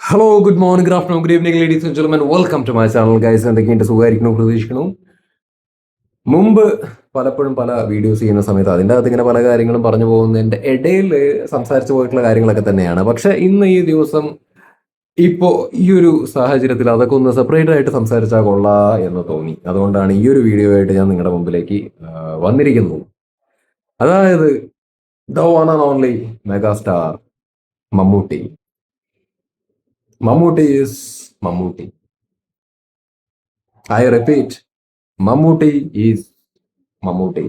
Hello good morning good afternoon good evening ladies and gentlemen welcome to my channel guys എന്തൊക്കെയുണ്ട്? സുഖമായിരിക്കണോ പ്രതീക്ഷിക്കണു മുമ്പ് പലപ്പോഴും പല വീഡിയോസ് ചെയ്യുന്ന സമയത്ത് അതിന്റെ അകത്ത് ഇങ്ങനെ പല കാര്യങ്ങളും പറഞ്ഞു പോകുന്നതിന്റെ ഇടയിൽ സംസാരിച്ചു പോയിട്ടുള്ള കാര്യങ്ങളൊക്കെ തന്നെയാണ്. പക്ഷെ ഇന്ന് ഈ ദിവസം ഇപ്പോൾ ഈ ഒരു സാഹചര്യത്തിൽ അതൊക്കെ ഒന്ന് സെപ്പറേറ്റ് ആയിട്ട് സംസാരിച്ചാൽ കൊള്ളാ എന്ന് തോന്നി. അതുകൊണ്ടാണ് ഈ ഒരു വീഡിയോ ആയിട്ട് ഞാൻ നിങ്ങളുടെ മുമ്പിലേക്ക് വന്നിരിക്കുന്നു വന്നിരിക്കുന്നത്. അതായത് the one and only megastar Mammootty. Mammootty is Mammootty. I repeat Mammootty is Mammootty.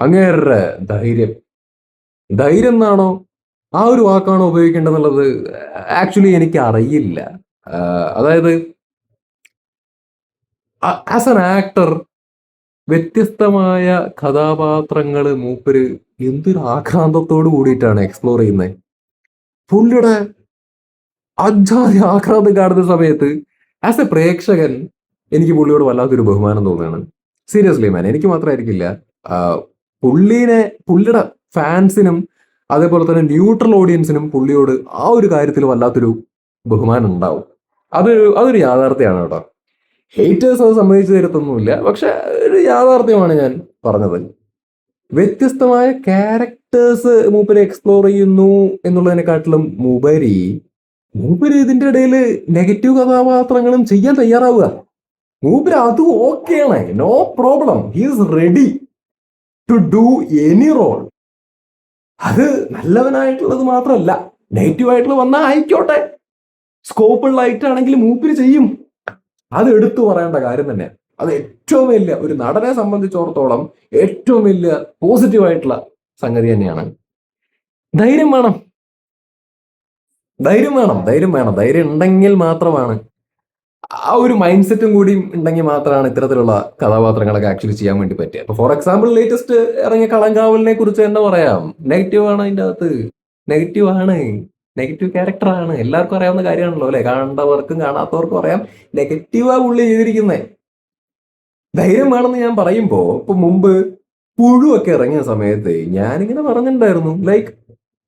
അങ്ങേറെ ധൈര്യം. ധൈര്യം എന്നാണോ? ആ ഒരു വാക്കാണോ ഉപയോഗിക്കേണ്ടതെന്നുള്ളത് ആക്ച്വലി എനിക്ക് അറിയില്ല അതായത് ആസ് എൻ ആക്ടർ വ്യത്യസ്തമായ കഥാപാത്രങ്ങൾ മൂപ്പര് എന്തൊരു ആക്രാന്തത്തോട് കൂടിയിട്ടാണ് എക്സ്പ്ലോർ ചെയ്യുന്നത്. പുള്ളിയുടെ അജാതി ആക്രാന്തം കാണുന്ന സമയത്ത് ആസ് എ പ്രേക്ഷകൻ എനിക്ക് പുള്ളിയോട് വല്ലാത്തൊരു ബഹുമാനം തോന്നുകയാണ്. സീരിയസ്ലി മാൻ എനിക്ക് മാത്രമായിരിക്കില്ല. പുള്ളീനെ പുള്ളിയുടെ ഫാൻസിനും അതേപോലെ തന്നെ ന്യൂട്രൽ ഓഡിയൻസിനും പുള്ളിയോട് ആ ഒരു കാര്യത്തിൽ വല്ലാത്തൊരു ബഹുമാനം ഉണ്ടാവും. അത് അതൊരു യാഥാർത്ഥ്യമാണ് കേട്ടോ. ഹേറ്റേഴ്സ് അത് സമ്മതിച്ചു തരത്തൊന്നുമില്ല. പക്ഷെ ഒരു യാഥാർത്ഥ്യമാണ് ഞാൻ പറഞ്ഞത്. വ്യത്യസ്തമായ ക്യാരക്ടേഴ്സ് മൂപ്പരെ എക്സ്പ്ലോർ ചെയ്യുന്നു എന്നുള്ളതിനെക്കാട്ടിലും ഉപരി മൂപ്പര് ഇതിന്റെ ഇടയിൽ നെഗറ്റീവ് കഥാപാത്രങ്ങളും ചെയ്യാൻ തയ്യാറാവുക. മൂപ്പര് അത് ആണ്. No problem he's ready to do any role അത് നല്ലവനായിട്ടുള്ളത് മാത്രമല്ല നെഗറ്റീവ് ആയിട്ടുള്ള വന്നാൽ ആയിക്കോട്ടെ. സ്കോപ്പ് ഉള്ള ആയിട്ടാണെങ്കിൽ മൂപ്പര് ചെയ്യും. അത് എടുത്തു പറയേണ്ട കാര്യം തന്നെ. അത് ഏറ്റവും വലിയ ഒരു നടനെ സംബന്ധിച്ചിടത്തോളം ഏറ്റവും വലിയ പോസിറ്റീവ് ആയിട്ടുള്ള സംഗതി തന്നെയാണ്. ധൈര്യം വേണം. ധൈര്യം വേണം ധൈര്യം വേണം. ധൈര്യം ഉണ്ടെങ്കിൽ മാത്രമാണ് ആ ഒരു മൈൻഡ് സെറ്റും കൂടി ഉണ്ടെങ്കിൽ മാത്രമാണ് ഇത്തരത്തിലുള്ള കഥാപാത്രങ്ങളൊക്കെ ആക്ച്വലി ചെയ്യാൻ വേണ്ടി പറ്റുക. അപ്പൊ ഫോർ എക്സാമ്പിൾ ലേറ്റസ്റ്റ് ഇറങ്ങിയ കളങ്കാവലിനെ കുറിച്ച് തന്നെ പറയാം. നെഗറ്റീവ് ആണ് അതിന്റെ അകത്ത്. നെഗറ്റീവ് ആണ്. നെഗറ്റീവ് ക്യാരക്ടറാണ് എല്ലാവർക്കും അറിയാവുന്ന കാര്യമാണല്ലോ അല്ലെ? കാണേണ്ടവർക്കും കാണാത്തവർക്കും അറിയാം. നെഗറ്റീവാ പുള്ളി ചെയ്തിരിക്കുന്നത് ധൈര്യം വേണമെന്ന് ഞാൻ പറയുമ്പോൾ ഇപ്പൊ മുമ്പ് പുഴുവൊക്കെ ഇറങ്ങിയ സമയത്ത് ഞാനിങ്ങനെ പറഞ്ഞിട്ടുണ്ടായിരുന്നു. ലൈക്ക്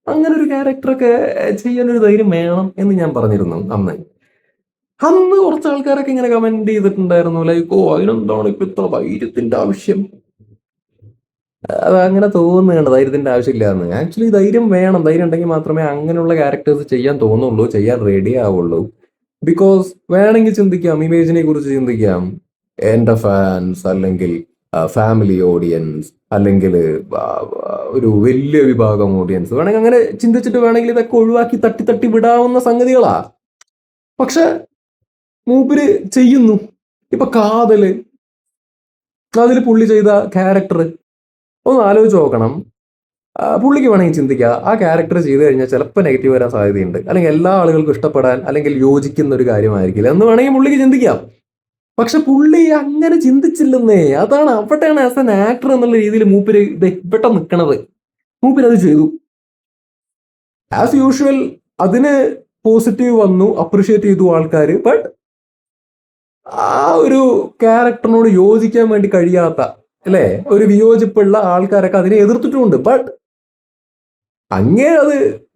അങ്ങനെ ഒരു ക്യാരക്ടറൊക്കെ ചെയ്യാൻ ഒരു ധൈര്യം വേണം എന്ന് ഞാൻ പറഞ്ഞിരുന്നു അന്ന്. അന്ന് കുറച്ച് ആൾക്കാരൊക്കെ ഇങ്ങനെ കമന്റ് ചെയ്തിട്ടുണ്ടായിരുന്നു ലൈക്ക് ഓ അതിനെന്താണ് ഇപ്പൊ ഇത്ര ധൈര്യത്തിന്റെ ആവശ്യം? അത് അങ്ങനെ തോന്നുന്നുണ്ട് ധൈര്യത്തിന്റെ ആവശ്യമില്ല എന്ന് ആക്ച്വലി ധൈര്യം വേണം. ധൈര്യം ഉണ്ടെങ്കിൽ മാത്രമേ അങ്ങനെയുള്ള ക്യാരക്ടേഴ്സ് ചെയ്യാൻ തോന്നുള്ളൂ ചെയ്യാൻ റെഡി ആവുള്ളൂ. ബിക്കോസ് വേണമെങ്കിൽ ചിന്തിക്കാം ഇമേജിനെ കുറിച്ച് ചിന്തിക്കാം. എന്റെ ഫാൻസ് അല്ലെങ്കിൽ ഫാമിലി ഓഡിയൻസ് അല്ലെങ്കിൽ ഒരു വലിയ വിഭാഗം ഓഡിയൻസ് വേണമെങ്കിൽ അങ്ങനെ ചിന്തിച്ചിട്ട് വേണമെങ്കിൽ ഇതൊക്കെ ഒഴിവാക്കി തട്ടി തട്ടി വിടാവുന്ന സംഗതികളാ. പക്ഷെ മൂപ്പര് ചെയ്യുന്നു. ഇപ്പൊ കാതൽ അതിൽ പുള്ളി ചെയ്ത ക്യാരക്ടർ ഒന്ന് ആലോചിച്ച് നോക്കണം. പുള്ളിക്ക് വേണമെങ്കിൽ ചിന്തിക്കുക ആ ക്യാരക്ടർ ചെയ്തു കഴിഞ്ഞാൽ ചിലപ്പോൾ നെഗറ്റീവ് വരാൻ സാധ്യതയുണ്ട്. അല്ലെങ്കിൽ എല്ലാ ആളുകൾക്കും ഇഷ്ടപ്പെടാൻ അല്ലെങ്കിൽ യോജിക്കുന്ന ഒരു കാര്യമായിരിക്കില്ല എന്ന് വേണമെങ്കിൽ പുള്ളിക്ക് ചിന്തിക്കാം. പക്ഷെ പുള്ളി അങ്ങനെ ചിന്തിച്ചില്ലെന്നേ. അതാണ് അവിടെയാണ് ആസ് എൻ ആക്ടർ എന്നുള്ള രീതിയിൽ മൂപ്പര് ഇവിടെ നിൽക്കണത് മൂപ്പര് അത് ചെയ്തു. ആസ് യൂഷ്വൽ അതിന് പോസിറ്റീവ് വന്നു അപ്രിഷിയേറ്റ് ചെയ്തു ആൾക്കാർ ബട്ട് ആ ഒരു ക്യാരക്ടറിനോട് യോജിക്കാൻ വേണ്ടി കഴിയാത്ത അല്ലേ? ഒരു വിയോജിപ്പുള്ള ആൾക്കാരൊക്കെ അതിനെ എതിർത്തിട്ടുമുണ്ട് ബട്ട് അങ്ങേ അത്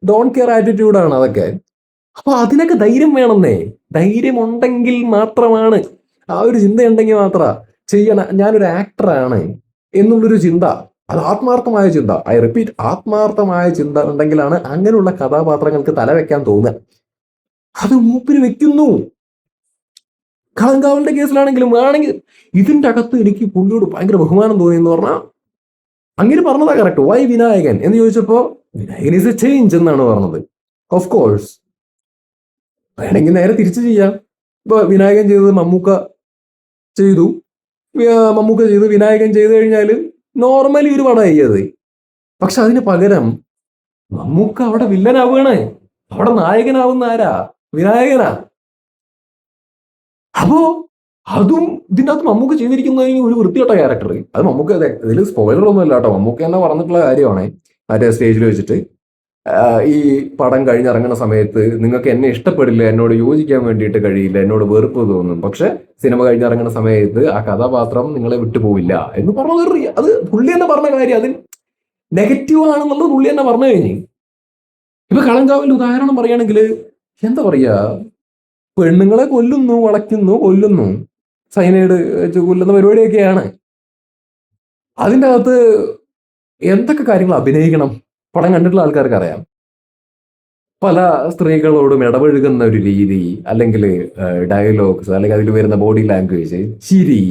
ഡോൺ കെയർ ആറ്റിറ്റ്യൂഡാണ് അതൊക്കെ. അപ്പൊ അതിനൊക്കെ ധൈര്യം വേണമെന്നേ. ധൈര്യം ഉണ്ടെങ്കിൽ മാത്രമാണ് ആ ഒരു ചിന്തയുണ്ടെങ്കിൽ ഉണ്ടെങ്കിൽ മാത്ര ചെയ്യണ ഞാനൊരു ആക്ടറാണ് എന്നുള്ളൊരു ചിന്ത. അത് ആത്മാർത്ഥമായ ചിന്ത. ഐ റിപ്പീറ്റ് ആത്മാർത്ഥമായ ചിന്ത ഉണ്ടെങ്കിലാണ് അങ്ങനെയുള്ള കഥാപാത്രങ്ങൾക്ക് തല വെക്കാൻ തോന്നുക. അത് മൂപ്പിന് വെക്കുന്നു. കളങ്കാവലിന്റെ കേസിലാണെങ്കിലും വേണമെങ്കിൽ ഇതിന്റെ അകത്ത് എനിക്ക് പുള്ളിയോട് ഭയങ്കര ബഹുമാനം തോന്നി എന്ന് പറഞ്ഞാൽ അങ്ങനെ പറഞ്ഞതാ കറക്റ്റ് വൈ വിനായകൻ? എന്ന് ചോദിച്ചപ്പോ വിനായകൻ ഇസ് എ ചേഞ്ച് എന്നാണ് പറഞ്ഞത്. ഓഫ് കോഴ്സ് വേണമെങ്കിൽ നേരെ തിരിച്ചു ചെയ്യാം. ഇപ്പൊ വിനായകൻ ചെയ്തത് മമ്മൂക്ക ചെയ്തു. മമ്മൂക്ക ചെയ്തു വിനായകൻ ചെയ്തു കഴിഞ്ഞാൽ നോർമലി ഒരു പടമായി അത്. പക്ഷെ അതിന് പകരം മമ്മൂക്ക അവിടെ വില്ലനാവുകയാണ്. അവിടെ നായകനാവുന്ന ആരാ? വിനായകനാ. അപ്പോ അതും ഇതിന്റെ അകത്ത് മമ്മൂക്ക ചെയ്തിരിക്കുന്ന ഒരു വൃത്തികെട്ട ക്യാരക്ടർ അത് മമ്മൂക്ക ഇതിൽ സ്പോയിലർ ഒന്നും ഇല്ല കേട്ടോ. മമ്മൂക്ക തന്നെ പറഞ്ഞിട്ടുള്ള കാര്യമാണ്. മറ്റേ സ്റ്റേജിൽ വെച്ചിട്ട്. ഈ പടം കഴിഞ്ഞിറങ്ങുന്ന സമയത്ത് നിങ്ങൾക്ക് എന്നെ ഇഷ്ടപ്പെടില്ല എന്നോട് യോജിക്കാൻ വേണ്ടിയിട്ട് കഴിയില്ല എന്നോട് വെറുപ്പ് തോന്നും. പക്ഷെ സിനിമ കഴിഞ്ഞിറങ്ങുന്ന സമയത്ത് ആ കഥാപാത്രം നിങ്ങളെ വിട്ടുപോവില്ല എന്ന് പറഞ്ഞത് അത് പുള്ളി തന്നെ പറഞ്ഞ കാര്യം. അതിൽ നെഗറ്റീവ് ആണെന്നുള്ളത് പുള്ളി തന്നെ പറഞ്ഞു കഴിഞ്ഞു. ഇപ്പൊ കളങ്കാവിൽ ഉദാഹരണം പറയുകയാണെങ്കിൽ എന്താ പറയാ പെണ്ണുങ്ങളെ കൊല്ലുന്നു വളയ്ക്കുന്നു കൊല്ലുന്നു. സൈനൈഡ് കൊല്ലുന്ന പരിപാടിയൊക്കെയാണ്. അതിന്റെ അകത്ത് എന്തൊക്കെ കാര്യങ്ങൾ അഭിനയിക്കണം? പടം കണ്ടിട്ടുള്ള ആൾക്കാർക്ക് അറിയാം. പല സ്ത്രീകളോടും ഇടപഴകുന്ന ഒരു രീതി അല്ലെങ്കിൽ ഡയലോഗ്സ് അല്ലെങ്കിൽ അതിൽ വരുന്ന ബോഡി ലാംഗ്വേജ് ചിരി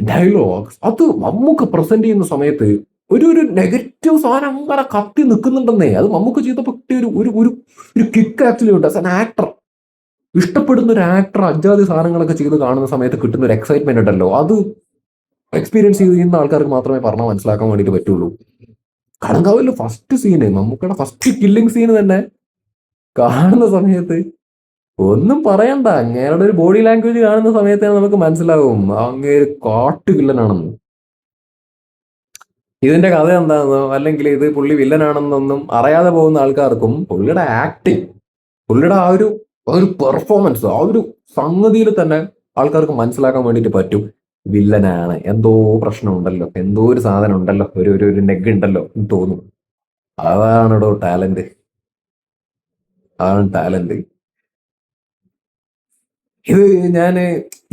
ഡയലോഗ്സ് അത് മമ്മൂക്ക പ്രസന്റ് ചെയ്യുന്ന സമയത്ത് ഒരു ഒരു നെഗറ്റീവ് സാധനം അങ്ങനെ കത്തി നിൽക്കുന്നുണ്ടെന്നേ അത് മമ്മൂക്ക ചെയ്തപ്പോൾ കിട്ടിയ ഒരു ഒരു ഒരു ഒരു കിക്ക് ആക്ച്വലി ഉണ്ട്. ആസ് ആക്ടർ ഇഷ്ടപ്പെടുന്ന ഒരു ആക്ടർ അജാതി സാധനങ്ങളൊക്കെ ചെയ്ത് കാണുന്ന സമയത്ത് കിട്ടുന്ന ഒരു എക്സൈറ്റ്മെന്റ് ഉണ്ടല്ലോ. അത് എക്സ്പീരിയൻസ് ചെയ്യുന്ന ആൾക്കാർക്ക് മാത്രമേ പറഞ്ഞാൽ മനസ്സിലാക്കാൻ വേണ്ടിയിട്ട് പറ്റുള്ളൂ. കടങ്കാവിലെ ഫസ്റ്റ് സീന് മമ്മൂക്കയുടെ ഫസ്റ്റ് കില്ലിംഗ് സീന് തന്നെ. കാണുന്ന സമയത്ത് ഒന്നും പറയണ്ട. അങ്ങേരുടെ ഒരു ബോഡി ലാംഗ്വേജ് കാണുന്ന സമയത്ത് നമുക്ക് മനസ്സിലാവും. അങ്ങേര് കാട്ടു വില്ലനാണെന്ന്. ഇതിന്റെ കഥ എന്താണെന്നോ അല്ലെങ്കിൽ ഇത് പുള്ളി വില്ലനാണെന്നൊന്നും അറിയാതെ പോകുന്ന ആൾക്കാർക്കും പുള്ളിയുടെ ആക്ടിങ് പുള്ളിയുടെ ആ ഒരു ഒരു പെർഫോമൻസ് ആ ഒരു സംഗതിയിൽ തന്നെ ആൾക്കാർക്ക് മനസ്സിലാക്കാൻ വേണ്ടിയിട്ട് പറ്റും. വില്ലനാണ്. എന്തോ പ്രശ്നമുണ്ടല്ലോ. എന്തോ ഒരു സാധനം ഉണ്ടല്ലോ. ഒരു ഒരു ഒരു നെഗ് ഉണ്ടല്ലോ എന്ന് തോന്നും. അതാണോ ടാലന്റ് അതാണ് ടാലന്റ് ഇത് ഞാൻ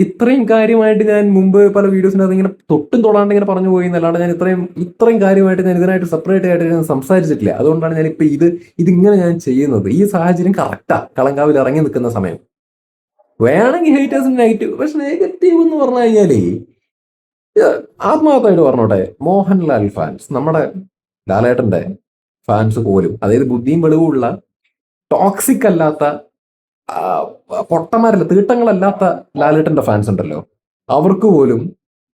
ഇത്രയും കാര്യമായിട്ട് ഞാൻ മുമ്പ് പല വീഡിയോസിനകത്ത് ഇങ്ങനെ തൊട്ടും തൊടാണ്ട് ഇങ്ങനെ പറഞ്ഞു പോയി എന്നല്ലാണ്ട് ഞാൻ ഇത്രയും ഇത്രയും കാര്യമായിട്ട് ഞാൻ ഇതിനായിട്ട് സെപ്പറേറ്റ് ആയിട്ട് ഞാൻ സംസാരിച്ചിട്ടില്ല. അതുകൊണ്ടാണ് ഞാൻ ഇപ്പൊ ഇത് ഇതിങ്ങനെ ഞാൻ ചെയ്യുന്നത്. ഈ സാഹചര്യം കറക്റ്റാ കളങ്കാവിൽ ഇറങ്ങി നിൽക്കുന്ന സമയം. വേണമെങ്കിൽ ഹേറ്റേഴ്സിന് നെഗറ്റീവ് പക്ഷെ നെഗറ്റീവ് എന്ന് പറഞ്ഞു കഴിഞ്ഞാലേ ആത്മാർത്ഥമായിട്ട് പറഞ്ഞോട്ടെ മോഹൻലാൽ ഫാൻസ് നമ്മുടെ ലാലേട്ടന്റെ ഫാൻസ് പോലും അതായത് ബുദ്ധിയും വെളിവുമുള്ള ടോക്സിക് അല്ലാത്ത പൊട്ടന്മാരല്ല തീട്ടങ്ങളല്ലാത്ത ലാലേട്ടന്റെ ഫാൻസ് ഉണ്ടല്ലോ. അവർക്ക് പോലും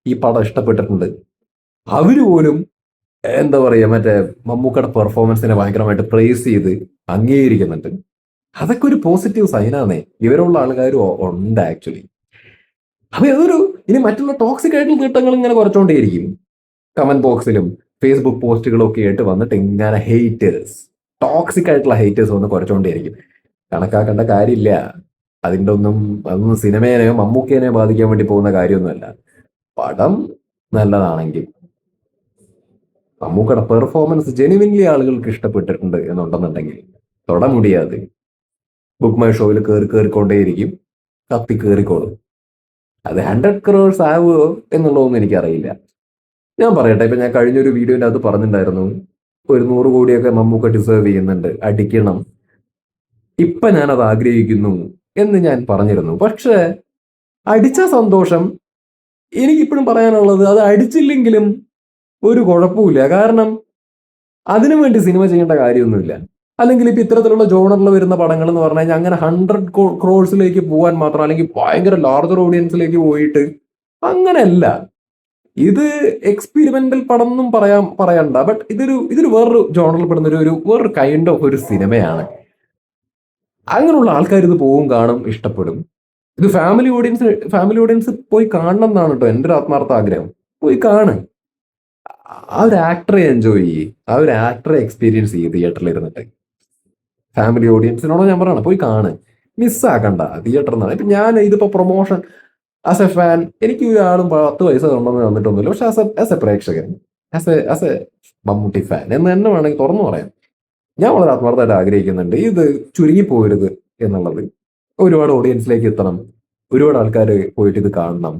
ഈ പടം ഇഷ്ടപ്പെട്ടിട്ടുണ്ട്. അവർ പോലും എന്താ പറയാ മറ്റേ മമ്മൂക്കയുടെ പെർഫോമൻസിനെ ഭയങ്കരമായിട്ട് പ്രേസ് ചെയ്ത് അംഗീകരിക്കുന്നുണ്ട്. അതൊക്കെ ഒരു പോസിറ്റീവ് സൈനാണേ ഇവരുള്ള ആൾക്കാരും ഉണ്ട് ആക്ച്വലി അപ്പൊ അതൊരു ഇനി മറ്റുള്ള ടോക്സിക് ആയിട്ടുള്ള തീട്ടങ്ങൾ ഇങ്ങനെ കുറച്ചുകൊണ്ടേയിരിക്കും കമന്റ് ബോക്സിലും ഫേസ്ബുക്ക് പോസ്റ്റുകളും ഒക്കെ ആയിട്ട് വന്നിട്ട് ഇങ്ങനെ ഹെയ്റ്റേഴ്സ് ടോക്സിക് ആയിട്ടുള്ള ഹെയ്റ്റേഴ്സ് വന്ന് കുറച്ചുകൊണ്ടേയിരിക്കും കണക്കാക്കേണ്ട കാര്യമില്ല. അതിന്റെ ഒന്നും അതൊന്നും സിനിമേനെയോ മമ്മൂക്കേനെയോ ബാധിക്കാൻ വേണ്ടി പോകുന്ന കാര്യമൊന്നുമല്ല. പടം നല്ലതാണെങ്കിൽ. മമ്മൂക്കയുടെ പെർഫോമൻസ് ജെനുവിൻലി ആളുകൾക്ക് ഇഷ്ടപ്പെട്ടിട്ടുണ്ട് എന്നുണ്ടെന്നുണ്ടെങ്കിൽ. തൊട മുടിയാതെ ബുക്ക് മൈ ഷോയിൽ കയറി കയറിക്കൊണ്ടേയിരിക്കും കത്തി കയറിക്കോളും അത് ഹൺഡ്രഡ് ക്രോഴ്സ് ആവുമോ എന്നുള്ളതൊന്നും എനിക്കറിയില്ല. ഞാൻ പറയട്ടെ ഇപ്പൊ ഞാൻ കഴിഞ്ഞൊരു വീഡിയോന്റെ അകത്ത് പറഞ്ഞിട്ടുണ്ടായിരുന്നു. ഒരു നൂറ് കോടിയൊക്കെ മമ്മൂക്ക ഡിസേർവ് ചെയ്യുന്നുണ്ട്. അടിക്കണം. ഇപ്പൊ ഞാൻ അത് ആഗ്രഹിക്കുന്നു എന്ന് ഞാൻ പറഞ്ഞിരുന്നു. പക്ഷേ അടിച്ച സന്തോഷം എനിക്കിപ്പോഴും പറയാനുള്ളത് അത് അടിച്ചില്ലെങ്കിലും ഒരു കുഴപ്പമില്ല കാരണം അതിനു വേണ്ടി സിനിമ ചെയ്യേണ്ട കാര്യമൊന്നുമില്ല. അല്ലെങ്കിൽ ഇപ്പൊ ഇത്തരത്തിലുള്ള ജോണറിൽ വരുന്ന പടങ്ങൾ എന്ന് പറഞ്ഞു കഴിഞ്ഞാൽ അങ്ങനെ ഹൺഡ്രഡ് ക്രോഴ്സിലേക്ക് പോകാൻ മാത്രം അല്ലെങ്കിൽ ഭയങ്കര ലാർജർ ഓഡിയൻസിലേക്ക് പോയിട്ട് അങ്ങനെയല്ല. ഇത് എക്സ്പെരിമെന്റൽ പടം എന്നും പറയാൻ പറയണ്ട. ബട്ട് ഇതൊരു ഇതൊരു വേറൊരു ജോണറിൽ പെടുന്ന ഒരു- വേറൊരു കൈൻഡ് ഓഫ് ഒരു സിനിമയാണ്. അങ്ങനെയുള്ള ആൾക്കാർ ഇത് പോവും കാണും ഇഷ്ടപ്പെടും. ഇത് ഫാമിലി ഓഡിയൻസ് ഫാമിലി ഓഡിയൻസ് പോയി കാണണം എന്നാണ് കേട്ടോ എന്റെ ഒരു ആത്മാർത്ഥ ആഗ്രഹം പോയി കാണ്. ആ ഒരു ആക്ടറെ എൻജോയ് ചെയ്യ്. ആ ഒരു ആക്ടറെ എക്സ്പീരിയൻസ് ചെയ്യ് തിയേറ്ററിൽ ഇരുന്നിട്ട്. ഫാമിലി ഓഡിയൻസിനോടോ ഞാൻ പറയണം പോയി കാണ്. മിസ്സാക്കണ്ട തിയേറ്ററിൽ നിന്നാണ് ഇപ്പൊ ഞാൻ ഇതിപ്പോ പ്രൊമോഷൻ ആസ് എ ഫാൻ എനിക്ക് ആളും പത്ത് വയസ്സ് കൊണ്ടൊന്നും തന്നിട്ടൊന്നുമില്ല. പക്ഷെ ആസ് എ ആസ് എ പ്രേക്ഷകൻ as a as a Mammootty fan എന്ന് തന്നെ വേണമെങ്കിൽ തുറന്നു പറയാം. ഞാൻ വളരെ ആത്മാർത്ഥമായിട്ട് ആഗ്രഹിക്കുന്നുണ്ട് ഇത് ചുരുങ്ങി പോകരുത് എന്നുള്ളത്. ഒരുപാട് ഓഡിയൻസിലേക്ക് എത്തണം. ഒരുപാട് ആൾക്കാർ പോയിട്ട് ഇത് കാണണം.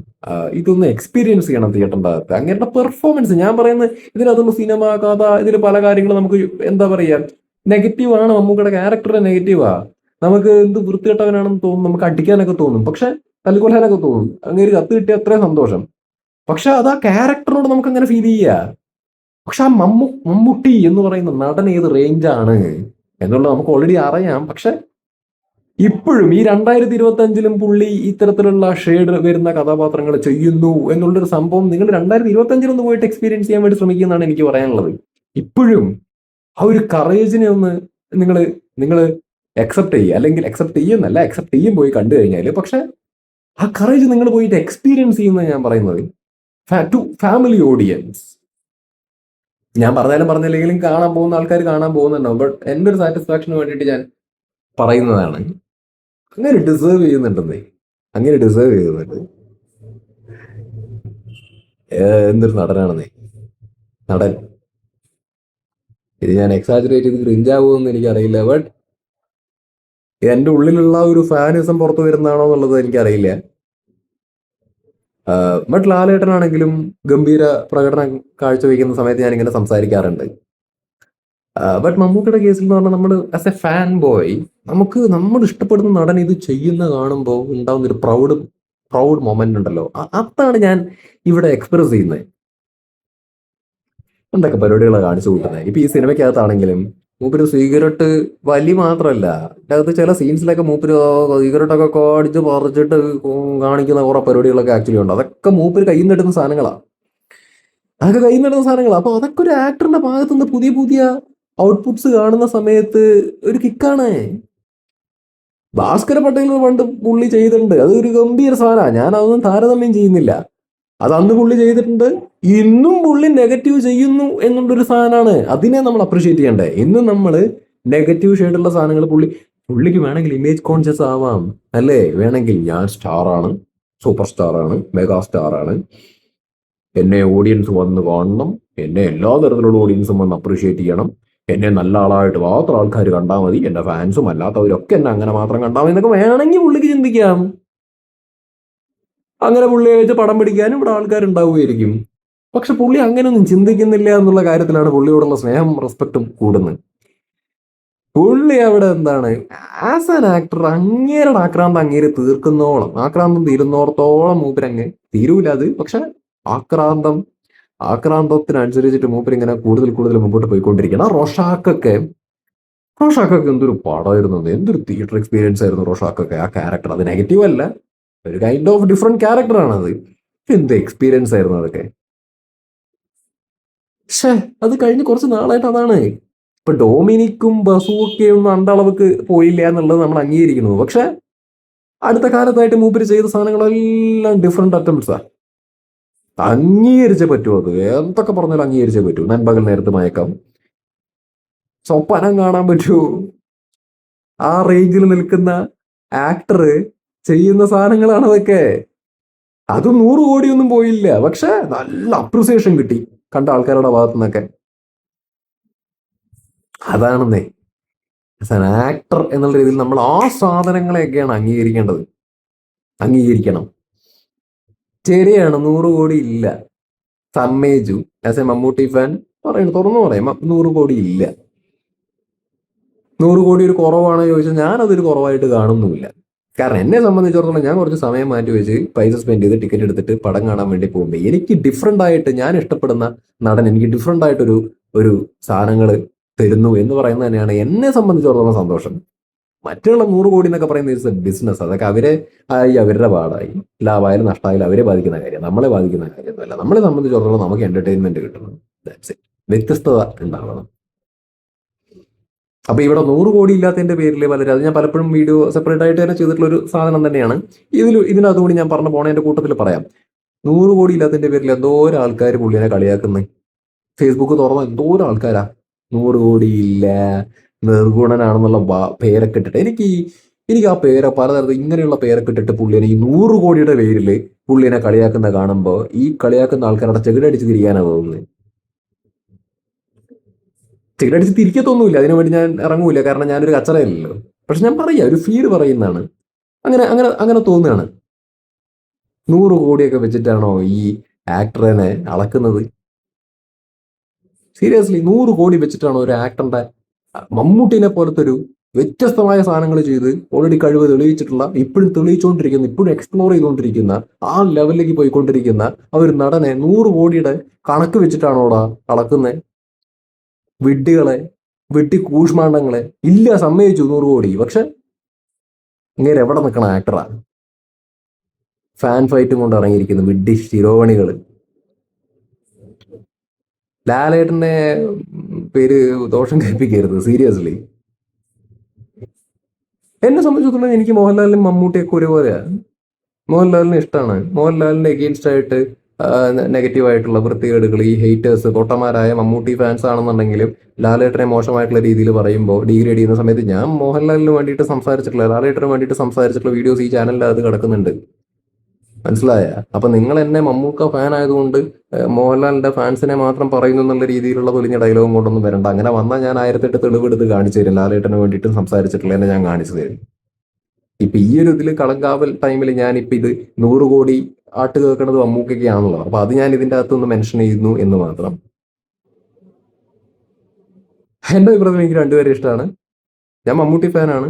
ഇതൊന്ന് എക്സ്പീരിയൻസ് ചെയ്യണം തിയേറ്ററിന്റെ അകത്ത്. അങ്ങനത്തെ പെർഫോമൻസ് ഞാൻ പറയുന്നത് ഇതിനകത്തുള്ള സിനിമ കഥ ഇതിൽ പല കാര്യങ്ങളും നമുക്ക് എന്താ പറയാ നെഗറ്റീവ് ആണ് മമ്മൂക്കയുടെ ക്യാരക്ടർ നെഗറ്റീവാ നമുക്ക് എന്ത് വൃത്തികെട്ടവനാണെന്ന് തോന്നും നമുക്ക് അടിക്കാനൊക്കെ തോന്നും. പക്ഷെ തല്ലുകൊല്ലാനൊക്കെ തോന്നും. അങ്ങനെ കത്ത് കിട്ടിയ അത്രയും സന്തോഷം. പക്ഷെ അത് ആ ക്യാരക്ടറിനോട് നമുക്ക് അങ്ങനെ ഫീൽ ചെയ്യുക പക്ഷെ ആ മമ്മു മമ്മൂട്ടി എന്ന് പറയുന്ന നടൻ ഏത് റേഞ്ചാണ് എന്നുള്ളത് നമുക്ക് ഓൾറെഡി അറിയാം. പക്ഷെ ഇപ്പോഴും ഈ രണ്ടായിരത്തി ഇരുപത്തി അഞ്ചിലും പുള്ളി ഇത്തരത്തിലുള്ള ഷെയ്ഡ് വരുന്ന കഥാപാത്രങ്ങൾ ചെയ്യുന്നു എന്നുള്ളൊരു സംഭവം നിങ്ങൾ രണ്ടായിരത്തി ഇരുപത്തി അഞ്ചിലൊന്ന് പോയിട്ട് എക്സ്പീരിയൻസ് ചെയ്യാൻ വേണ്ടി ശ്രമിക്കുന്നതാണ് എനിക്ക് പറയാനുള്ളത്. ഇപ്പോഴും ആ ഒരു കറേജിനെ ഒന്ന് നിങ്ങൾ നിങ്ങൾ അക്സെപ്റ്റ് ചെയ്യുക. അല്ലെങ്കിൽ അക്സെപ്റ്റ് ചെയ്യുന്നല്ല അക്സെപ്റ്റ് ചെയ്യും പോയി കണ്ടു കഴിഞ്ഞാൽ പക്ഷെ ആ കറേജ് നിങ്ങൾ പോയിട്ട് എക്സ്പീരിയൻസ് ചെയ്യുന്നത് ഞാൻ പറയുന്നത് ടു ഫാമിലി ഓഡിയൻസ് ഞാൻ പറഞ്ഞാലും പറഞ്ഞില്ലെങ്കിലും കാണാൻ പോകുന്ന ആൾക്കാർ കാണാൻ പോകുന്നുണ്ടാവും. ബട്ട് എന്റെ ഒരു സാറ്റിസ്ഫാക്ഷന് വേണ്ടിയിട്ട് ഞാൻ പറയുന്നതാണ്. അങ്ങനെ ഡിസേർവ് ചെയ്യുന്നുണ്ടെന്നേ. അങ്ങനെ ഡിസേർവ് ചെയ്യുന്നുണ്ട്. എന്തൊരു നടനാണെന്നേ. നടൻ. ഇത് ഞാൻ എക്സാജറേറ്റ് ചെയ്ത് ക്രിഞ്ചാവുമെന്ന് എനിക്കറിയില്ല ബട്ട് എന്റെ ഉള്ളിലുള്ള ഒരു ഫാനിസം പുറത്തു വരുന്നതാണോ എന്നുള്ളത് എനിക്കറിയില്ല. ബട്ട് ലാലേട്ടനാണെങ്കിലും ഗംഭീര പ്രകടനം കാഴ്ചവെക്കുന്ന സമയത്ത് ഞാൻ ഇങ്ങനെ സംസാരിക്കാറുണ്ട് ബട്ട് മമ്മൂക്കയുടെ കേസിൽ എന്ന് പറഞ്ഞാൽ നമ്മൾ ആസ് എ ഫാൻ ബോയ് നമുക്ക് നമ്മൾ ഇഷ്ടപ്പെടുന്ന നടൻ ഇത് ചെയ്യുന്ന കാണുമ്പോൾ ഉണ്ടാകുന്ന ഒരു പ്രൗഡ് പ്രൗഡ് മൊമെന്റ് ഉണ്ടല്ലോ. അതാണ് ഞാൻ ഇവിടെ എക്സ്പ്രസ് ചെയ്യുന്നത്. എന്തൊക്കെ പരിപാടികളാണ് കാണിച്ചു കൂട്ടുന്നത് ഇപ്പൊ ഈ സിനിമയ്ക്കകത്താണെങ്കിലും മൂപ്പര് സിഗരറ്റ് വലി മാത്രല്ല. അതിനകത്ത് ചില സീൻസിലൊക്കെ മൂപ്പര് സിഗരറ്റൊക്കെ കാടിച്ച് പറിച്ചിട്ട് കാണിക്കുന്ന കുറെ പരിപാടികളൊക്കെ ആക്ച്വലി ഉണ്ട്. അതൊക്കെ മൂപ്പര് കയ്യിൽ എടുക്കുന്ന സാധനങ്ങളാണ് അതൊക്കെ കയ്യിൽ എടുക്കുന്ന സാധനങ്ങളാണ് അപ്പൊ അതൊക്കെ ഒരു ആക്ടറിന്റെ ഭാഗത്തുനിന്ന് പുതിയ പുതിയ ഔട്ട്പുട്ട്സ് കാണുന്ന സമയത്ത് ഒരു കിക്കാണ് ഭാസ്കര പട്ടേൽ പണ്ട് പുള്ളി ചെയ്തിട്ടുണ്ട്. അത് ഒരു ഗംഭീര സാധനമാണ് ഞാൻ അതൊന്നും താരതമ്യം ചെയ്യുന്നില്ല. അത് അന്ന് പുള്ളി ചെയ്തിട്ടുണ്ട്. ഇന്നും പുള്ളി നെഗറ്റീവ് ചെയ്യുന്നു എന്നുള്ളൊരു സാധനമാണ്. അതിനെ നമ്മൾ അപ്രിഷിയേറ്റ് ചെയ്യണ്ടേ? ഇന്ന് നമ്മൾ നെഗറ്റീവ് ഷെയ്ഡുള്ള സാധനങ്ങൾ പുള്ളി പുള്ളിക്ക് വേണമെങ്കിൽ ഇമേജ് കോൺഷ്യസ് ആവാം. അല്ലേ? വേണമെങ്കിൽ ഞാൻ സ്റ്റാർ ആണ്. സൂപ്പർ സ്റ്റാർ ആണ്. മെഗാ സ്റ്റാർ ആണ്. എന്നെ ഓഡിയൻസ് വന്ന് കാണണം. എന്നെ എല്ലാ തരത്തിലുള്ള ഓഡിയൻസും വന്ന് അപ്രിഷിയേറ്റ് ചെയ്യണം. എന്നെ നല്ല ആളായിട്ട് മാത്രം ആൾക്കാർ കണ്ടാൽ മതി. എന്റെ ഫാൻസും അല്ലാത്തവരൊക്കെ എന്നെ അങ്ങനെ മാത്രം കണ്ടാൽ മതി. എന്നൊക്കെ വേണമെങ്കിൽ പുള്ളിക്ക് ചിന്തിക്കാം. അങ്ങനെ പുള്ളിയായിട്ട് പടം പിടിക്കാനും ഇവിടെ ആൾക്കാരുണ്ടാവുമായിരിക്കും. പക്ഷെ പുള്ളി അങ്ങനെയൊന്നും ചിന്തിക്കുന്നില്ല എന്നുള്ള കാര്യത്തിലാണ് പുള്ളിയോടുള്ള സ്നേഹം റെസ്പെക്റ്റും കൂടുന്നത്. പുള്ളി അവിടെ എന്താണ്? ആസ് ആൻ ആക്ടർ അങ്ങേരുടെ ആക്രാന്തം അങ്ങേര് തീർക്കുന്നോളം ആക്രാന്തം തീരുന്നോടത്തോളം മൂപ്പരങ്ങ് തീരൂല അത്. പക്ഷെ ആക്രാന്തം ആക്രാന്തത്തിനനുസരിച്ചിട്ട് മൂപ്പര് ഇങ്ങനെ കൂടുതൽ കൂടുതൽ മുമ്പോട്ട് പോയിക്കൊണ്ടിരിക്കണം റോഷാക്കൊക്കെ റോഷാക്കൊക്കെ എന്തൊരു പടമായിരുന്നു. എന്തൊരു തിയേറ്റർ എക്സ്പീരിയൻസ് ആയിരുന്നു റോഷാക്കൊക്കെ. ആ ക്യാരക്ടർ അത് നെഗറ്റീവ് അല്ല. ഒരു കൈൻഡ് ഓഫ് ഡിഫറെന്റ് ക്യാരക്ടറാണ് അത് എന്ത് എക്സ്പീരിയൻസ് ആയിരുന്നു അതൊക്കെ? പക്ഷേ അത് കഴിഞ്ഞ് കുറച്ച് നാളായിട്ട് അതാണ്. ഇപ്പൊ ഡൊമിനിക്കും ബസുവൊക്കെ ഒന്നും അണ്ടളവക്ക് പോയില്ല എന്നുള്ളത് നമ്മൾ അംഗീകരിക്കുന്നു. പക്ഷെ അടുത്ത കാലത്തായിട്ട് മൂപ്പര് ചെയ്ത സാധനങ്ങളെല്ലാം ഡിഫറെന്റ് അറ്റംപ്റ്റ്സാ അംഗീകരിച്ചേ പറ്റുമോ അത്. എന്തൊക്കെ പറഞ്ഞാലും അംഗീകരിച്ചേ പറ്റൂ. നൻപകൽ നേരത്തെ മയക്കാം. സ്വപ്നം കാണാൻ പറ്റൂ. ആ റേഞ്ചിൽ നിൽക്കുന്ന ആക്ടർ ചെയ്യുന്ന സാധനങ്ങളാണ് അതൊക്കെ അത് നൂറ് കോടിയൊന്നും പോയില്ല. പക്ഷെ നല്ല അപ്രിസിയേഷൻ കിട്ടി കണ്ട ആൾക്കാരുടെ ഭാഗത്തു നിന്നൊക്കെ അതാണെന്നേ ആക്ടർ എന്നുള്ള രീതിയിൽ നമ്മൾ ആ സാധനങ്ങളെയൊക്കെയാണ് അംഗീകരിക്കേണ്ടത്. അംഗീകരിക്കണം. ശരിയാണ് നൂറ് കോടി ഇല്ല. സമ്മേജു ആസ് എ മമ്മൂട്ടി ഫാൻ പറയുന്നു തുറന്നു പറയാം നൂറ് കോടി ഇല്ല. നൂറ് കോടി ഒരു കുറവാണോ ചോദിച്ചാൽ ഞാനതൊരു കുറവായിട്ട് കാണുന്നുമില്ല. കാരണം എന്നെ സംബന്ധിച്ചിടത്തോളം ഞാൻ കുറച്ച് സമയം മാറ്റി വെച്ച് പൈസ സ്പെൻഡ് ചെയ്ത് ടിക്കറ്റ് എടുത്തിട്ട് പടം കാണാൻ വേണ്ടി പോകുമ്പോൾ എനിക്ക് ഡിഫറെന്റ് ആയിട്ട് ഞാൻ ഇഷ്ടപ്പെടുന്ന നടൻ എനിക്ക് ഡിഫറെന്റ് ആയിട്ടൊരു ഒരു സാധനങ്ങൾ തരുന്നു എന്ന് പറയുന്നത് തന്നെയാണ് എന്നെ സംബന്ധിച്ചിടത്തോളം സന്തോഷം. മറ്റുള്ള നൂറ് കോടി എന്നൊക്കെ പറയുന്നത് ഇറ്റ്സ് എ ബിസിനസ് അതൊക്കെ അവരെ ആയി അവരുടെ പാടായി. ലാഭമായാലും നഷ്ടമായാലും അവരെ ബാധിക്കുന്ന കാര്യം നമ്മളെ ബാധിക്കുന്ന കാര്യമൊന്നുമല്ല നമ്മളെ സംബന്ധിച്ചിടത്തോളം നമുക്ക് എന്റർടൈൻമെന്റ് കിട്ടണം ദാറ്റ്സ് ഇറ്റ് വ്യത്യസ്തത ഉണ്ടാവണം. അപ്പൊ ഇവിടെ നൂറ് കോടി ഇല്ലാത്തതിന്റെ പേരിൽ പലരും അത് ഞാൻ പലപ്പോഴും വീഡിയോ സെപ്പറേറ്റ് ആയിട്ട് തന്നെ ചെയ്തിട്ടുള്ള ഒരു സാധനം തന്നെയാണ്. ഇതിൽ ഇതിനകത്ത് കൂടി ഞാൻ പറഞ്ഞു പോണതിന്റെ കൂട്ടത്തിൽ പറയാം. നൂറ് കോടി ഇല്ലാത്തതിന്റെ പേരിൽ എന്തോരം ആൾക്കാർ പുള്ളിനെ കളിയാക്കുന്നത് ഫേസ്ബുക്ക് തുറന്ന എന്തോരം ആൾക്കാരാ. നൂറ് കോടി ഇല്ല നിർഗുണനാണെന്നുള്ള പേരൊക്കെ ഇട്ടിട്ട്. എനിക്ക് എനിക്ക് ആ പേരെ പലതരത്തിൽ ഇങ്ങനെയുള്ള പേരൊക്കെ ഇട്ടിട്ട് പുള്ളിനെ ഈ നൂറ് കോടിയുടെ പേരിൽ പുള്ളിനെ കളിയാക്കുന്ന കാണുമ്പോൾ ഈ കളിയാക്കുന്ന ആൾക്കാരുടെ ചെകിടടിച്ച് തിരിയാനാണ് തോന്നുന്നത് ചെകിടടിച്ച് തിരിക്കത്തൊന്നുമില്ല. അതിനു വേണ്ടി ഞാൻ ഇറങ്ങൂല. കാരണം ഞാനൊരു കച്ചറയല്ലല്ലോ. പക്ഷെ ഞാൻ പറയാ ഒരു ഫീൽ പറയുന്നതാണ്. അങ്ങനെ അങ്ങനെ അങ്ങനെ തോന്നുകയാണ്. നൂറ് കോടിയൊക്കെ വെച്ചിട്ടാണോ ഈ ആക്ടറിനെ അളക്കുന്നത്? സീരിയസ്ലി നൂറ് കോടി വെച്ചിട്ടാണോ ഒരു ആക്ടറിന്റെ മമ്മൂട്ടിനെ പോലത്തെ ഒരു വ്യത്യസ്തമായ സാധനങ്ങൾ ചെയ്ത് ഓൾറെഡി കഴിവ് തെളിയിച്ചിട്ടുള്ള ഇപ്പോഴും തെളിയിച്ചുകൊണ്ടിരിക്കുന്ന ഇപ്പോഴും എക്സ്പ്ലോർ ചെയ്തുകൊണ്ടിരിക്കുന്ന ആ ലെവലിലേക്ക് പോയിക്കൊണ്ടിരിക്കുന്ന ആ ഒരു നടനെ നൂറ് കോടിയുടെ കണക്ക് വെച്ചിട്ടാണോടാ അളക്കുന്നത് വിഡ്ഢികളെ വെട്ടി കൂഷ്മാണ്ടങ്ങളെ ഇല്ല സമ്മതിച്ചു നൂറ് കോടി. പക്ഷെ ഇങ്ങനെ എവിടെ നിൽക്കണം ആക്ടറാ ഫാൻ ഫൈറ്റും കൊണ്ട് ഇറങ്ങിയിരിക്കുന്നു വിഡ്ഢി ശിരോമണികൾ ലാലേട്ടന്റെ പേര് ദോഷം കേൾപ്പിക്കരുത് സീരിയസ്ലി എന്നെ സംബന്ധിച്ചിടത്തോളം എനിക്ക് മോഹൻലാലിനും മമ്മൂട്ടിയൊക്കെ ഒരുപോലെയാണ് മോഹൻലാലിനെ ഇഷ്ടമാണ് മോഹൻലാലിന്റെ എഗെയിൻസ്റ്റ് ആയിട്ട് നെഗറ്റീവ് ആയിട്ടുള്ള വൃത്തികേടുകൾ ഈ ഹെയ്റ്റേഴ്സ് പൊട്ടന്മാരായ മമ്മൂട്ടി ഫാൻസ് ആണെന്നുണ്ടെങ്കിലും ലാലേട്ടനെ മോശമായിട്ടുള്ള രീതിയിൽ പറയുമ്പോൾ ഡിഗ്രേഡ് ചെയ്യുന്ന സമയത്ത് ഞാൻ മോഹൻലാലിന് വേണ്ടിയിട്ട് സംസാരിച്ചിട്ടുള്ള ലാലേട്ടന് വേണ്ടിയിട്ട് സംസാരിച്ചിട്ടുള്ള വീഡിയോസ് ഈ ചാനലിൽ അത് കിടക്കുന്നുണ്ട്. മനസ്സിലായ? അപ്പൊ നിങ്ങൾ എന്നെ മമ്മൂക്ക ഫാൻ ആയതുകൊണ്ട് മോഹൻലാലിന്റെ ഫാൻസിനെ മാത്രം പറയുന്നു എന്നുള്ള രീതിയിലുള്ള തൊലിഞ്ഞ ഡയലോഗും കൊണ്ടൊന്നും വരണ്ട. അങ്ങനെ വന്നാൽ ഞാൻ ആയിരത്തെട്ട് തെളിവെടുത്ത് കാണിച്ചു തരും. ലാലേട്ടനെ വേണ്ടിയിട്ട് സംസാരിച്ചിട്ടുള്ളതിനെ ഞാൻ കാണിച്ചു തരും. ഇപ്പൊ ഈ ഒരു ഇതിൽ കളങ്കാവൽ ടൈമിൽ ഞാൻ ഇപ്പൊ ഇത് നൂറ് കോടി ആട്ട് കേൾക്കുന്നത് മമ്മൂക്കയ്ക്കാണല്ലോ. അപ്പൊ അത് ഞാൻ ഇതിന്റെ അകത്തൊന്ന് മെൻഷൻ ചെയ്യുന്നു എന്ന് മാത്രം. എന്റെ അഭിപ്രായത്തിൽ എനിക്ക് രണ്ടുപേരും ഇഷ്ടമാണ്. ഞാൻ മമ്മൂട്ടി ഫാനാണ്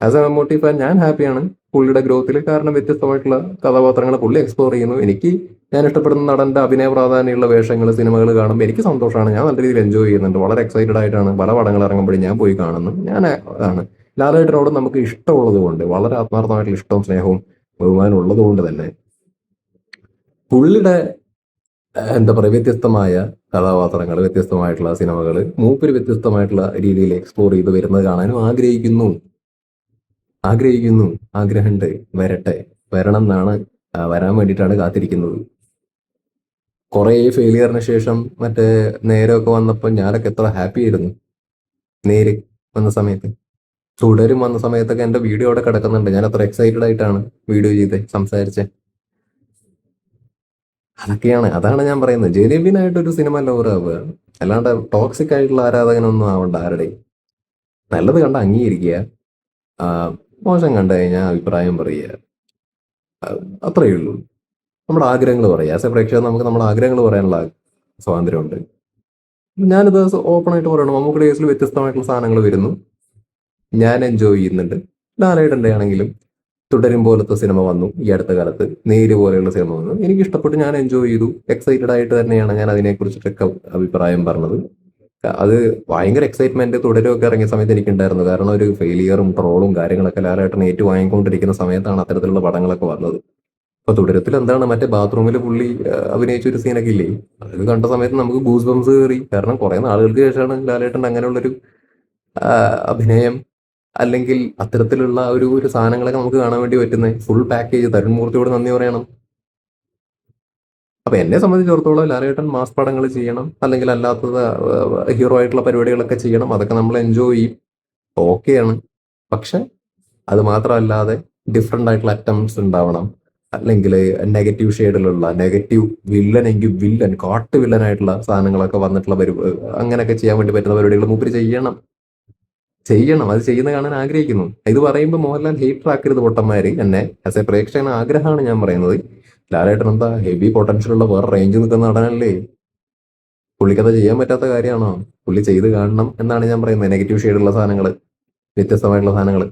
ആസ് എ മമ്മൂട്ടി ഫാൻ ഞാൻ ഹാപ്പിയാണ് പുള്ളിയുടെ ഗ്രോത്തിൽ കാരണം വ്യത്യസ്തമായിട്ടുള്ള കഥാപാത്രങ്ങൾ പുള്ളി എക്സ്പ്ലോർ ചെയ്യുന്നു. എനിക്ക് ഞാൻ ഇഷ്ടപ്പെടുന്ന നടന്റെ അഭിനയ പ്രാധാന്യമുള്ള വേഷങ്ങൾ സിനിമകൾ കാണുമ്പോൾ എനിക്ക് സന്തോഷമാണ്. ഞാൻ നല്ല രീതിയിൽ എൻജോയ് ചെയ്യുന്നുണ്ട്. വളരെ എക്സൈറ്റഡ് ആയിട്ടാണ് പല പടങ്ങൾ ഇറങ്ങുമ്പോഴും ഞാൻ പോയി കാണുന്നു. ഞാൻ ആണ്. ലാലേട്ടനോട് നമുക്ക് ഇഷ്ടമുള്ളത് കൊണ്ട് വളരെ ആത്മാർത്ഥമായിട്ടുള്ള ഇഷ്ടവും സ്നേഹവും ബഹുമാനം ഉള്ളത് കൊണ്ട് തന്നെ പുള്ളിയുടെ എന്താ പറയുക വ്യത്യസ്തമായ കഥാപാത്രങ്ങൾ വ്യത്യസ്തമായിട്ടുള്ള സിനിമകൾ മൂപ്പര് വ്യത്യസ്തമായിട്ടുള്ള രീതിയിൽ എക്സ്പ്ലോർ ചെയ്ത് വരുന്നത് കാണാനും ആഗ്രഹിക്കുന്നു. ആഗ്രഹിക്കുന്നു. ആഗ്രഹമുണ്ട് വരട്ടെ. വരണം എന്നാണ് വരാൻ വേണ്ടിയിട്ടാണ് കാത്തിരിക്കുന്നത്. കുറേ ഫെയിലിയറിന് ശേഷം മറ്റേ നേരമൊക്കെ വന്നപ്പോൾ ഞാനൊക്കെ എത്ര ഹാപ്പി ആയിരുന്നു. നേര് വന്ന സമയത്ത്. തുടരും വന്ന സമയത്തൊക്കെ എന്റെ വീഡിയോ അവിടെ കിടക്കുന്നുണ്ട്. ഞാൻ അത്ര എക്സൈറ്റഡ് ആയിട്ടാണ് വീഡിയോ ചെയ്ത് സംസാരിച്ചേ. അതൊക്കെയാണ്. അതാണ് ഞാൻ പറയുന്നത്. ജെലിബിനായിട്ടൊരു സിനിമ ലവർ ആവുക അല്ലാണ്ട് ടോക്സിക് ആയിട്ടുള്ള ആരാധകനൊന്നും ആവണ്ട ആരുടെയും നല്ലത് കണ്ട അംഗീകരിക്കുക. മോശം കണ്ടു കഴിഞ്ഞാൽ അഭിപ്രായം പറയുക. അത്രയേ ഉള്ളൂ. നമ്മുടെ ആഗ്രഹങ്ങൾ പറയുക. ആസ് എ പ്രേക്ഷകർ നമുക്ക് നമ്മുടെ ആഗ്രഹങ്ങൾ പറയാനുള്ള സ്വാതന്ത്ര്യമുണ്ട്. ഞാനിത് ഓപ്പൺ ആയിട്ട് പറയണം? നമുക്ക് കേസിൽ വ്യത്യസ്തമായിട്ടുള്ള സാധനങ്ങൾ വരുന്നു. ഞാൻ എൻജോയ് ചെയ്യുന്നുണ്ട്. ലാലേട്ടന്റെ ആണെങ്കിലും തുടരും പോലത്തെ സിനിമ വന്നു ഈ അടുത്ത കാലത്ത്. നേര് പോലെയുള്ള സിനിമ വന്നു. എനിക്ക് ഇഷ്ടപ്പെട്ട് ഞാൻ എൻജോയ് ചെയ്തു. എക്സൈറ്റഡ് ആയിട്ട് തന്നെയാണ് ഞാൻ അതിനെക്കുറിച്ചിട്ടൊക്കെ അഭിപ്രായം പറഞ്ഞത്. അത് ഭയങ്കര എക്സൈറ്റ്മെന്റ് തുടരുമൊക്കെ ഇറങ്ങിയ സമയത്ത് എനിക്കുണ്ടായിരുന്നു. കാരണം ഒരു ഫെയിലിയറും ട്രോളും കാര്യങ്ങളൊക്കെ ലാലേട്ടൻ ഏറ്റു വാങ്ങിക്കൊണ്ടിരിക്കുന്ന സമയത്താണ് അത്തരത്തിലുള്ള പടങ്ങളൊക്കെ വന്നത്. അപ്പൊ തുടരത്തിൽ എന്താണ് മറ്റേ ബാത്റൂമിൽ പുള്ളി അഭിനയിച്ച ഒരു സീനൊക്കെ ഇല്ലേ? അത് കണ്ട സമയത്ത് നമുക്ക് ഗൂസ് ബംസ് കയറി കാരണം കുറെ നാളുകൾക്ക് ശേഷമാണ് ലാലേട്ടൻ അങ്ങനെയുള്ളൊരു അഭിനയം അല്ലെങ്കിൽ അത്തരത്തിലുള്ള ഒരു ഒരു സാധനങ്ങളൊക്കെ നമുക്ക് കാണാൻ വേണ്ടി പറ്റുന്നത് ഫുൾ പാക്കേജ് തരുൺ മൂർത്തിയോട് നന്ദി പറയണം. അപ്പൊ എന്നെ സംബന്ധിച്ചിടത്തോളം ലാലേട്ടൻ മാസ് പടങ്ങൾ ചെയ്യണം. അല്ലെങ്കിൽ അല്ലാത്തത് ഹീറോ ആയിട്ടുള്ള പരിപാടികളൊക്കെ ചെയ്യണം. അതൊക്കെ നമ്മൾ എൻജോയ് ചെയ്യും. ഓക്കെയാണ് പക്ഷെ അത് മാത്രമല്ലാതെ ഡിഫറെന്റ് ആയിട്ടുള്ള അറ്റംപ്റ്റ്സ് ഉണ്ടാവണം. അല്ലെങ്കിൽ നെഗറ്റീവ് ഷെയ്ഡിലുള്ള നെഗറ്റീവ് വില്ലൻ എങ്കിൽ വില്ലൻ കാട്ട് വില്ലനായിട്ടുള്ള സാധനങ്ങളൊക്കെ വന്നിട്ടുള്ള പരി അങ്ങനെയൊക്കെ ചെയ്യാൻ വേണ്ടി പറ്റുന്ന പരിപാടികൾ മൂപ്പര് ചെയ്യണം. ചെയ്യണം. അത് ചെയ്യുന്ന കാണാൻ ആഗ്രഹിക്കുന്നു. ഇത് പറയുമ്പോൾ മോഹൻലാൽ ഹേറ്റർ ആക്കരുത് പൊട്ടന്മാര്. എന്നെ ആസ് എ പ്രേക്ഷകൻ ആഗ്രഹമാണ് ഞാൻ പറയുന്നത്. ലാലേട്ടൻ എന്താ ഹെവി പൊട്ടൻഷ്യൽ ഉള്ള വേറെ റേഞ്ച് നിൽക്കുന്ന നടനല്ലേ? പുള്ളിക്കത് ചെയ്യാൻ പറ്റാത്ത കാര്യമാണോ? പുള്ളി ചെയ്ത് കാണണം എന്നാണ് ഞാൻ പറയുന്നത്. നെഗറ്റീവ് ഷെയ്ഡുള്ള സാധനങ്ങൾ വ്യത്യസ്തമായിട്ടുള്ള സാധനങ്ങൾ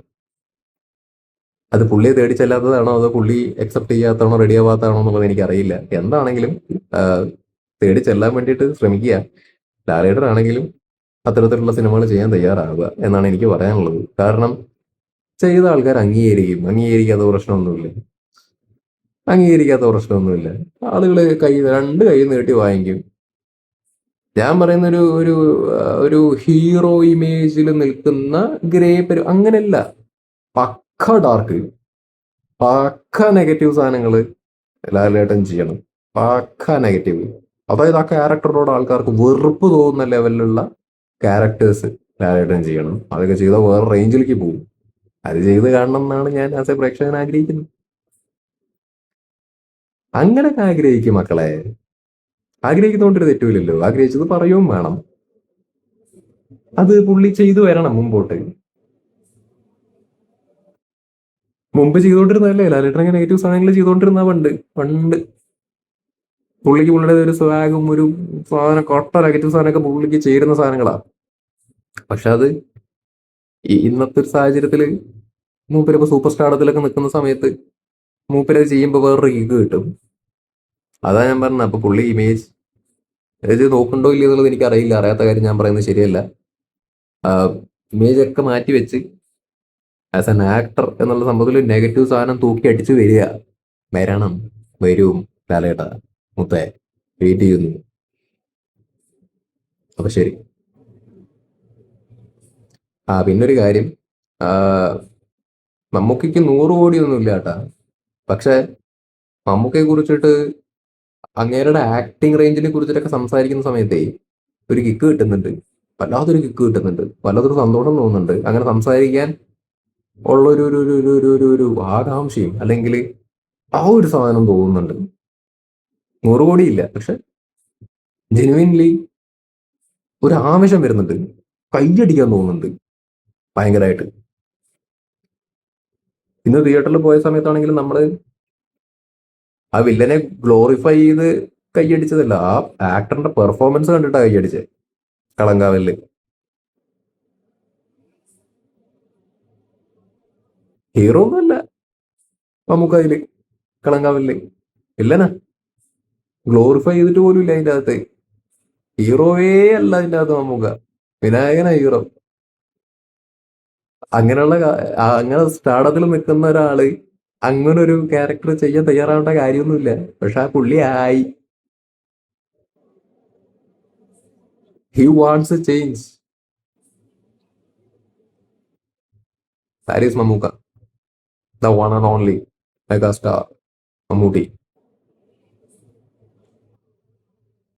അത് പുള്ളിയെ തേടി ചെല്ലാത്തതാണോ അതോ പുള്ളി അക്സെപ്റ്റ് ചെയ്യാത്തതാണോ? റെഡി ആവാത്തതാണോ എന്നുള്ളത് എനിക്കറിയില്ല. എന്താണെങ്കിലും തേടിച്ചെല്ലാൻ തേടി ചെല്ലാൻ വേണ്ടിയിട്ട് ശ്രമിക്കുക. ലാലേട്ടർ ആണെങ്കിലും അത്തരത്തിലുള്ള സിനിമകൾ ചെയ്യാൻ തയ്യാറാവുക എന്നാണ് എനിക്ക് പറയാനുള്ളത്. കാരണം ചെയ്ത ആൾക്കാർ അംഗീകരിക്കും. അംഗീകരിക്കാത്ത പ്രശ്നമൊന്നുമില്ല. അംഗീകരിക്കാത്ത പ്രശ്നമൊന്നുമില്ല. ആളുകൾ കൈ രണ്ട് കൈ നീട്ടി വാങ്ങിക്കും. ഞാൻ പറയുന്ന ഒരു ഒരു ഒരു ഹീറോ ഇമേജിൽ നിൽക്കുന്ന ഗ്രേ പെരു അങ്ങനെയല്ല. പക്ക ഡാർക്ക്. പക്ക നെഗറ്റീവ് സാധനങ്ങൾ ലാലേട്ടൻ ചെയ്യണം. പക്ക നെഗറ്റീവ്. അതായത് ആ ക്യാരക്ടറോട് ആൾക്കാർക്ക് വെറുപ്പ് തോന്നുന്ന ലെവലിലുള്ള ക്യാരക്ടേഴ്സ് ലാലേട്ടൻ ചെയ്യണം. അതൊക്കെ ചെയ്താൽ വേറെ റേഞ്ചിലേക്ക് പോകും. അത് ചെയ്ത് കാണണം എന്നാണ് ഞാൻ ആസ് എ പ്രേക്ഷകൻ ആഗ്രഹിക്കുന്നത്. അങ്ങനെയൊക്കെ ആഗ്രഹിക്കും മക്കളെ. ആഗ്രഹിക്കുന്നതുകൊണ്ടൊരു തെറ്റുമില്ലല്ലോ ആഗ്രഹിച്ചത് പറയുകയും വേണം. അത് പുള്ളി ചെയ്തു വരണം മുമ്പോട്ട്. മുമ്പ് ചെയ്തുകൊണ്ടിരുന്നതല്ലേ ലാലേട്ടൻ അങ്ങനെ നെഗറ്റീവ് സാധനങ്ങൾ ചെയ്തുകൊണ്ടിരുന്ന പണ്ട്. പണ്ട്. പുള്ളിക്ക് പുള്ളിയുടെ ഒരു സ്വാഗും ഒരു സാധനം കൊട്ട നെഗറ്റീവ് സാധനമൊക്കെ പുള്ളിക്ക് ചേരുന്ന സാധനങ്ങളാ. പക്ഷെ അത് ഇന്നത്തെ ഒരു സാഹചര്യത്തിൽ മൂപ്പര് ഇപ്പൊ സൂപ്പർ സ്റ്റാർഡത്തിലൊക്കെ നിൽക്കുന്ന സമയത്ത് മൂപ്പര് അത് ചെയ്യുമ്പോൾ വേറൊരു ഇത് കിട്ടും. അതാ ഞാൻ പറഞ്ഞത് അപ്പൊ പുള്ളി ഇമേജ് ഇത് നോക്കണ്ടോ ഇല്ല എന്നുള്ളത് എനിക്ക് അറിയില്ല അറിയാത്ത കാര്യം ഞാൻ പറയുന്നത് ശരിയല്ല. ഇമേജ് ഒക്കെ മാറ്റി വെച്ച് ആസ് എൻ ആക്ടർ എന്നുള്ള സംഭവത്തിൽ നെഗറ്റീവ് സാധനം തൂക്കി അടിച്ച് വരിക. വരണം വരും ലാലേട്ട. മുത്തേ വെയിറ്റ് ചെയ്യുന്നു. അപ്പൊ ശരി. ആ പിന്നൊരു കാര്യം. മമ്മൂക്കയ്ക്ക് നൂറ് കോടിയൊന്നും ഇല്ല കേട്ടാ. പക്ഷെ മമ്മൂക്കയെ കുറിച്ചിട്ട് അങ്ങേരുടെ ആക്ടിങ് റേഞ്ചിനെ കുറിച്ചിട്ടൊക്കെ സംസാരിക്കുന്ന സമയത്തേ ഒരു കിക്ക് കിട്ടുന്നുണ്ട്. വല്ലാത്തൊരു കിക്ക് കിട്ടുന്നുണ്ട്. വല്ലാത്തൊരു സന്തോഷം തോന്നുന്നുണ്ട്. അങ്ങനെ സംസാരിക്കാൻ ഉള്ള ഒരു ഒരു ഒരു ഒരു ഒരു ആകാംക്ഷയും അല്ലെങ്കിൽ ആ ഒരു സാധനം തോന്നുന്നുണ്ട്. നൂറ് കോടിയില്ല. പക്ഷെ ജെനുവിൻലി ഒരു ആവേശം വരുന്നുണ്ട്. കൈയടിക്കാൻ തോന്നുന്നുണ്ട്. ഭയങ്കരമായിട്ട് ഇന്ന് തിയേറ്ററിൽ പോയ സമയത്താണെങ്കിലും നമ്മൾ ആ വില്ലനെ ഗ്ലോറിഫൈ ചെയ്ത് കൈയടിച്ചതല്ല ആ ആക്ടറിന്റെ പെർഫോമൻസ് കണ്ടിട്ട് കൈയടിച്ചത് കളങ്കാവലിൽ. ഹീറോ ഒന്നുമല്ല. മമ്മൂക്കായിൽ കളങ്കാവലിൽ. വില്ലനാ ഗ്ലോറിഫൈ ചെയ്തിട്ട് പോലും ഇല്ല അതിന്റെ അകത്ത്. ഹീറോവേ അല്ല അതിന്റെ അകത്ത് മമ്മൂക്ക വിനായകന ഹീറോ അങ്ങനെയുള്ള അങ്ങനെ സ്റ്റാർട്ടത്തിൽ നിൽക്കുന്ന ഒരാൾ അങ്ങനെ ഒരു ക്യാരക്ടർ ചെയ്യാൻ തയ്യാറാവേണ്ട കാര്യമൊന്നുമില്ല. പക്ഷെ ആ പുള്ളി ആയി. He wants a change that Mammookka the one and only mega star Mammootty